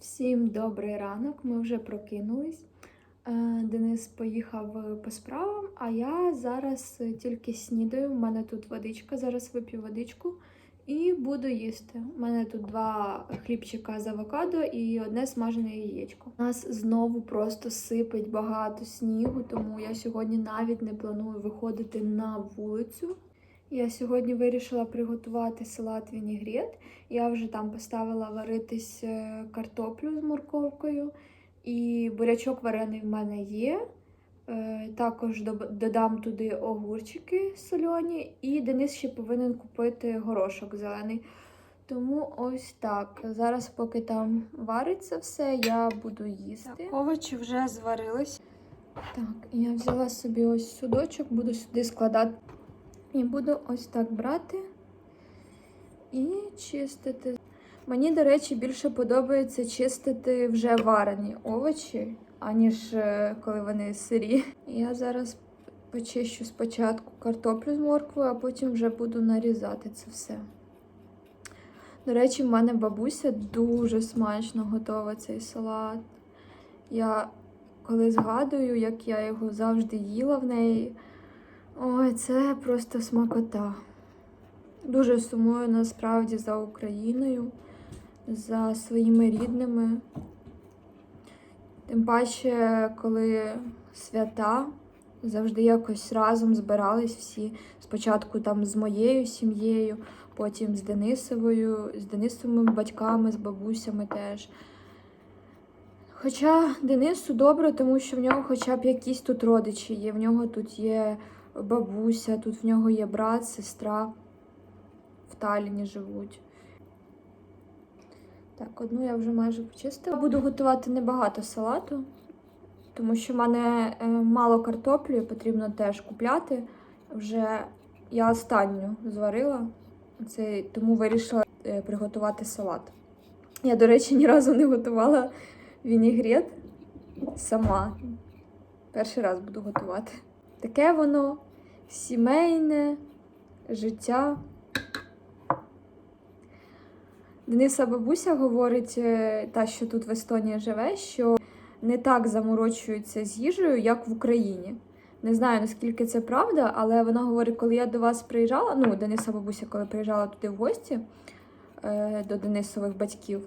Всім добрий ранок. Ми вже прокинулись. Е, Денис поїхав е, по справам, а я зараз е, тільки снідаю. У мене тут водичка, зараз вип'ю водичку і буду їсти. У мене тут два хлібчика з авокадо і одне смажене яєчко. У нас знову просто сипить багато снігу, тому я сьогодні навіть не планую виходити на вулицю. Я сьогодні вирішила приготувати салат вінігрет. Я вже там поставила варитись е, картоплю з морковкою, і бурячок варений в мене є. Е, Також додам туди огурчики сольоні, і Денис ще повинен купити горошок зелений. Тому ось так. Зараз, поки там вариться все, я буду їсти. Овочі вже зварились. Так, я взяла собі ось судочок, буду сюди складати. І буду ось так брати і чистити. Мені, до речі, більше подобається чистити вже варені овочі, аніж е, коли вони сирі. Я зараз почищу спочатку картоплю з морквою, а потім вже буду нарізати це все. До речі, в мене бабуся дуже смачно готова цей салат. Я коли згадую, як я його завжди їла в неї. Ой, це просто смакота. Дуже сумую насправді за Україною, за своїми рідними. Тим паче, коли свята завжди якось разом збирались всі. Спочатку там з моєю сім'єю, потім з Денисовою, з Денисовими батьками, з бабусями теж. Хоча Денису добре, тому що в нього хоча б якісь тут родичі є. В нього тут є бабуся, тут в нього є брат, сестра в Талліні живуть. Так, одну я вже майже почистила. Буду готувати небагато салату, тому що в мене е, мало картоплі, потрібно теж купляти. Вже я останню зварила, це, тому вирішила е, приготувати салат. Я, до речі, ні разу не готувала вінігрет сама. Перший раз буду готувати. Таке воно сімейне життя. Дениса бабуся говорить, е, та, що тут в Естонії живе, що не так заморочуються з їжею, як в Україні. Не знаю, наскільки це правда, але вона говорить, коли я до вас приїжджала, ну, Дениса бабуся, коли приїжджала туди в гості е, до Денисових батьків,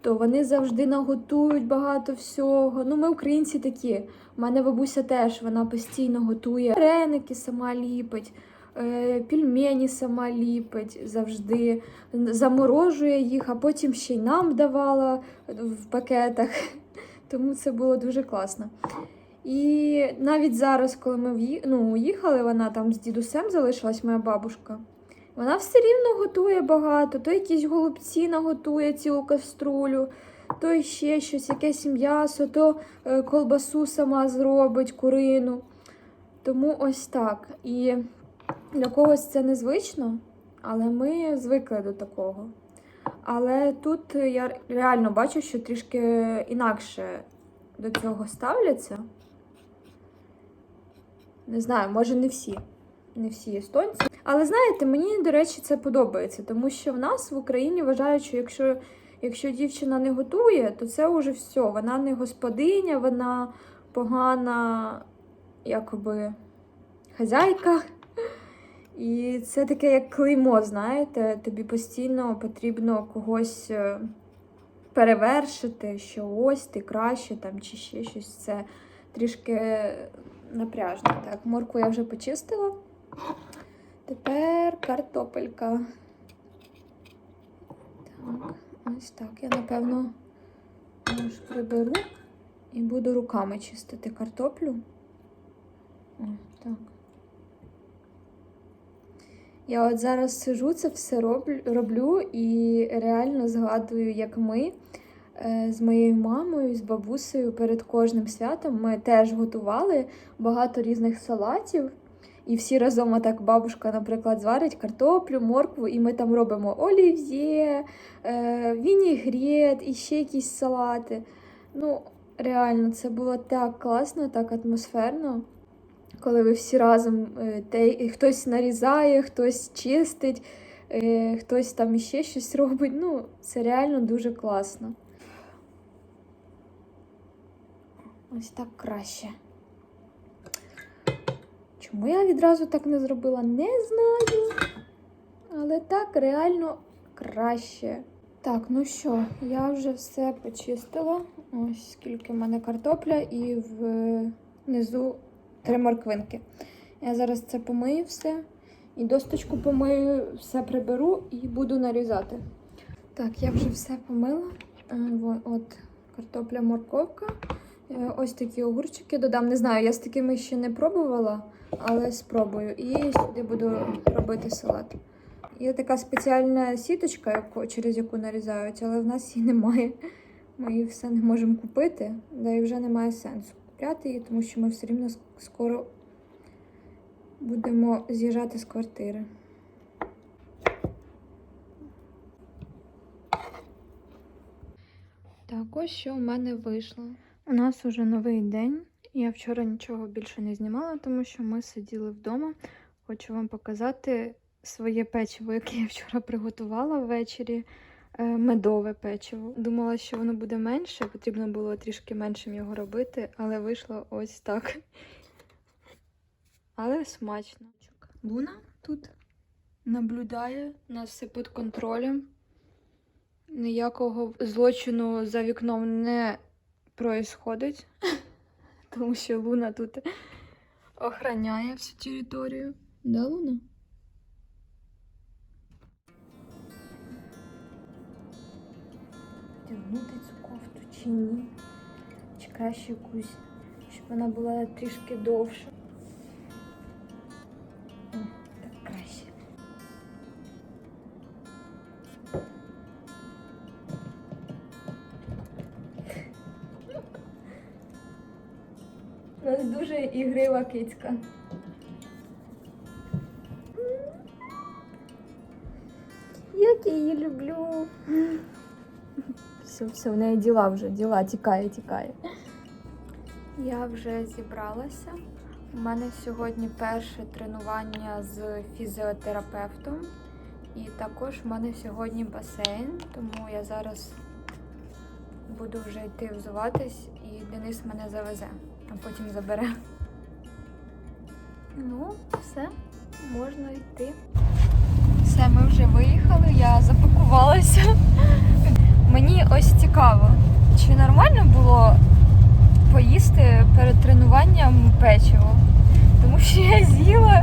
то вони завжди наготують багато всього. Ну, ми українці такі. У мене бабуся теж вона постійно готує вареники сама ліпить, е, пельмені сама ліпить завжди, заморожує їх, а потім ще й нам давала в пакетах. Тому це було дуже класно. І навіть зараз, коли ми ну, уїхали, вона там з дідусем залишилась, моя бабушка. Вона все рівно готує багато, то якісь голубці наготує цілу каструлю, то ще щось, якесь м'ясо, то е, колбасу сама зробить, курину. Тому ось так. І для когось це незвично, але ми звикли до такого. Але тут я реально бачу, що трішки інакше до цього ставляться. Не знаю, може не всі. Не всі естонці. Але знаєте, мені, до речі, це подобається, тому що в нас в Україні вважають, що якщо, якщо дівчина не готує, то це вже все. Вона не господиня, вона погана, якоби хазяйка. І це таке як клеймо, знаєте, тобі постійно потрібно когось е, перевершити, що ось ти краще там чи ще щось. Це трішки напряжно. Так, морку я вже почистила. Тепер картопелька. Так, ось так. Я, напевно, аж приберу і буду руками чистити картоплю. О, так. Я от зараз сижу, це все роблю, роблю і реально згадую, як ми е, з моєю мамою, з бабусею перед кожним святом ми теж готували багато різних салатів. І всі разом а так бабушка, наприклад, зварить картоплю, моркву, і ми там робимо олів'є, е, вінігрет і ще якісь салати. Ну, реально, це було так класно, так атмосферно. Коли ви всі разом е, те, хтось нарізає, хтось чистить, е, хтось там ще щось робить. Ну, це реально дуже класно. Ось так краще. Чому я відразу так не зробила, не знаю. Але так реально краще. Так, ну що, я вже все почистила. Ось скільки в мене картопля і внизу три морквинки. Я зараз це помию все. І досточку помию, все приберу і буду нарізати. Так, я вже все помила. Е, От картопля, морковка. Е, Ось такі огурчики додам. Не знаю, я з такими ще не пробувала, але спробую. І сюди буду робити салат. Є така спеціальна сіточка, через яку нарізають, але в нас її немає. Ми її все не можемо купити, да і вже немає сенсу купляти її, тому що ми все рівно скоро будемо з'їжджати з квартири. Так, ось що у мене вийшло. У нас уже новий день. Я вчора нічого більше не знімала, тому що ми сиділи вдома. Хочу вам показати своє печиво, яке я вчора приготувала ввечері. Е, Медове печиво. Думала, що воно буде менше, потрібно було трішки меншим його робити, але вийшло ось так. Але смачно. Луна тут наблюдає, у нас все під контролем. Ніякого злочину за вікном не происходить, тому що Луна тут охороняє всю територію. Да, Луна? Вдягнути цю кофту чи ні? Чи краще якусь, щоб вона була трішки довша. Нас дуже ігрива кицька. Як я її люблю. Все, все, в неї діла вже, діла, тікає, тікає. Я вже зібралася. У мене сьогодні перше тренування з фізіотерапевтом. І також в мене сьогодні басейн, тому я зараз буду вже йти взуватись, і Денис мене завезе, а потім забере. Ну, все, можна йти. Все, ми вже виїхали, я запакувалася. Мені ось цікаво, чи нормально було поїсти перед тренуванням печиво? Тому що я з'їла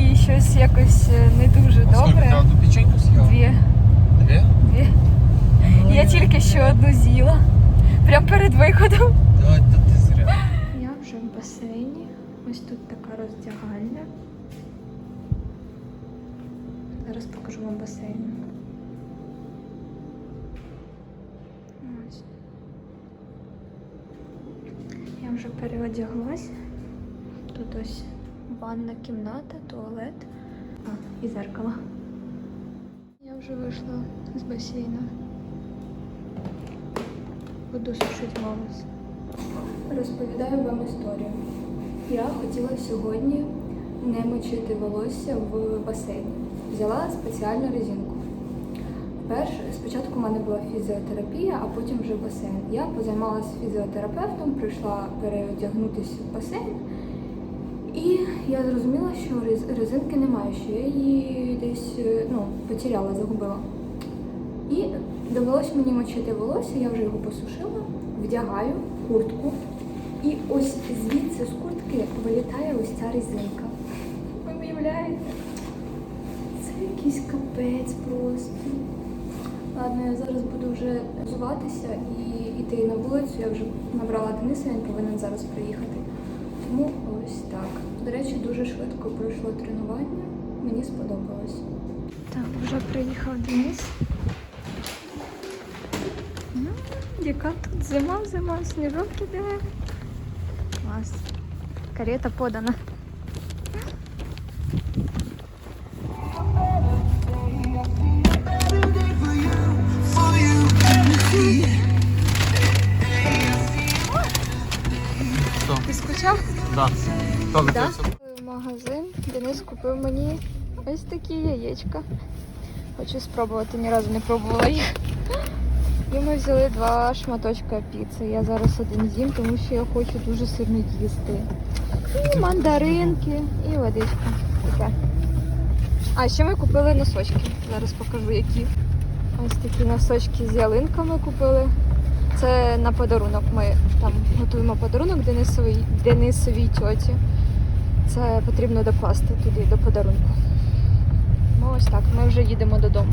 і щось якось е, не дуже добре. Одну печеньку съела? Дві. Дві. Ну, Я тільки що одну з'їла. Прямо перед виходом. Зараз покажу вам басейн. Ось. Я вже переодяглась. Тут ось ванна кімната, туалет. А, і зеркало. Я вже вийшла з басейну. Буду сушити волос. Розповідаю вам історію. Я хотіла сьогодні не мочити волосся в басейні. Взяла спеціальну резинку. Перш, спочатку в мене була фізіотерапія, а потім вже басейн. Я позаймалася фізіотерапевтом, прийшла переодягнутися в басейн. І я зрозуміла, що рез- резинки немає, що я її десь е, ну, потеряла, загубила. І довелось мені мочити волосся, я вже його посушила, вдягаю куртку. І ось звідси з куртки вилітає ось ця резинка. Уявляєте? Це якийсь капець просто. Ладно, я зараз буду вже взуватися і йти на вулицю. Я вже набрала Дениса, він повинен зараз приїхати. Тому ось так. До речі, дуже швидко пройшло тренування. Мені сподобалось. Так, вже приїхав Денис. Ну, яка тут зима, зима, сніжок іде. Клас. Карета подана. Ти скучав? Да. Да? В магазин Денис купив мені ось такі яєчка. Хочу спробувати, ні разу не пробувала їх. І ми взяли два шматочка піци. Я зараз один з'їм, тому що я хочу дуже сильно їсти. І мандаринки, і водичка. Таке. А ще ми купили носочки. Зараз покажу які. Ось такі носочки з ялинками купили. Це на подарунок. Ми там готуємо подарунок Денисовій, Денисовій тьоті. Це потрібно докласти туди до подарунку. Ну ось так, ми вже їдемо додому.